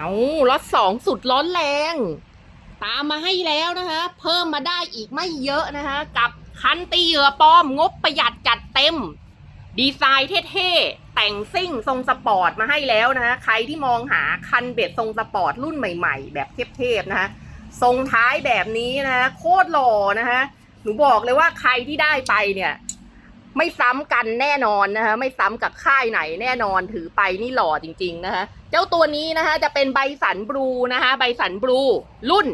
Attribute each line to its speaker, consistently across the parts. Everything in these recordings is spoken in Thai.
Speaker 1: เอาล็อตสองสุดร้อนแรง ตามมาให้แล้วนะคะ เพิ่มมาได้อีกไม่เยอะนะคะ กับคันตีเหยื่อปลอมงบประหยัดจัดเต็ม ดีไซน์เท่ๆ แต่งซิ่งทรงสปอร์ตมาให้แล้วนะคะ ใครที่มองหาคันเบ็ดทรงสปอร์ตรุ่นใหม่ๆ แบบเทพๆนะคะทรงท้ายแบบนี้นะคะโคตรหล่อนะคะหนูบอกเลยว่าใครที่ได้ไปเนี่ย ไม่ซ้ำกันแน่นอนนะคะไม่ซ้ำกับค่ายไหนแน่นอนถือไปนี่หล่อจริง ๆ นะคะเจ้าตัวนี้นะคะจะเป็นใบสันบลูนะคะใบสันบลูรุ่น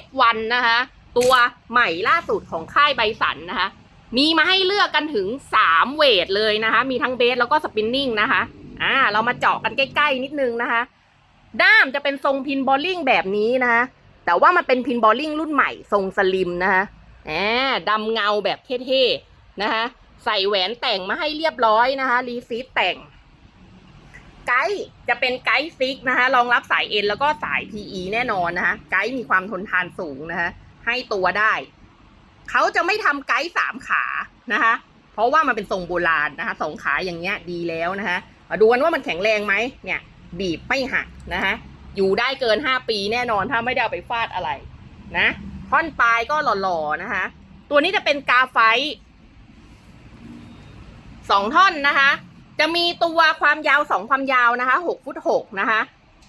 Speaker 1: F1 นะคะตัวใหม่ล่าสุดของค่ายใบสันนะคะมีมาให้เลือกกันถึง 3 เวทเลยนะคะ มีทั้งเบสแล้วก็สปินนิ่งนะคะอ่าเรามาเจาะกันใกล้ ๆ นิดนึงนะคะ ด้ามจะเป็นทรงพินบอลลิงแบบนี้นะคะแต่ว่ามันเป็นพินบอลลิงรุ่นใหม่ทรงสลิมนะคะแหมดำเงาแบบเท่ๆนะคะ ใส่แหวนแต่งมาให้เรียบร้อยนะคะ รีซีฟแต่ง ไกด์จะเป็นไกด์ซิกนะคะรองรับสาย N แล้วก็สาย PE แน่นอนนะคะ ไกด์มีความทนทานสูงนะคะให้ตัวได้ เขาจะไม่ทำไกด์สามขานะคะ เพราะว่ามันเป็นทรงโบราณนะคะสองขาอย่างเงี้ยดีแล้วนะคะมาดูกันว่ามันแข็งแรงไหมเนี่ย บีบไม่หักนะคะอยู่ได้เกินห้าปีแน่นอนถ้าไม่ได้เอาไปฟาดอะไรนะท่อนปลายก็หล่อๆนะคะ ตัวนี้จะเป็นกาไฟ สองท่อนนะคะ จะมีตัวความยาวสองความยาวนะคะหกฟุตหกนะคะ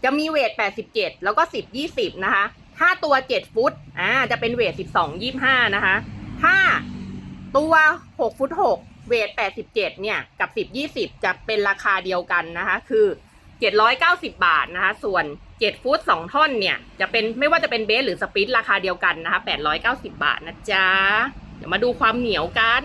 Speaker 1: จะมีเวทแปดสิบเจ็ดแล้วก็สิบยี่สิบนะคะ ถ้าตัวเจ็ดฟุตอ่าจะเป็นเวทสิบสองยี่ห้านะคะ ถ้าตัวหกฟุตหกเวทแปดสิบเจ็ดเนี่ยกับสิบยี่สิบจะเป็นราคาเดียวกันนะคะ คือเจ็ดร้อยเก้าสิบบาทนะคะ ส่วนเจ็ดฟุตสองท่อนเนี่ย จะเป็นไม่ว่าจะเป็นเบสหรือสปิดราคาเดียวกันนะคะแปดร้อยเก้าสิบบาทนะจ๊ะ เดี๋ยวมาดูความเหนียวกัน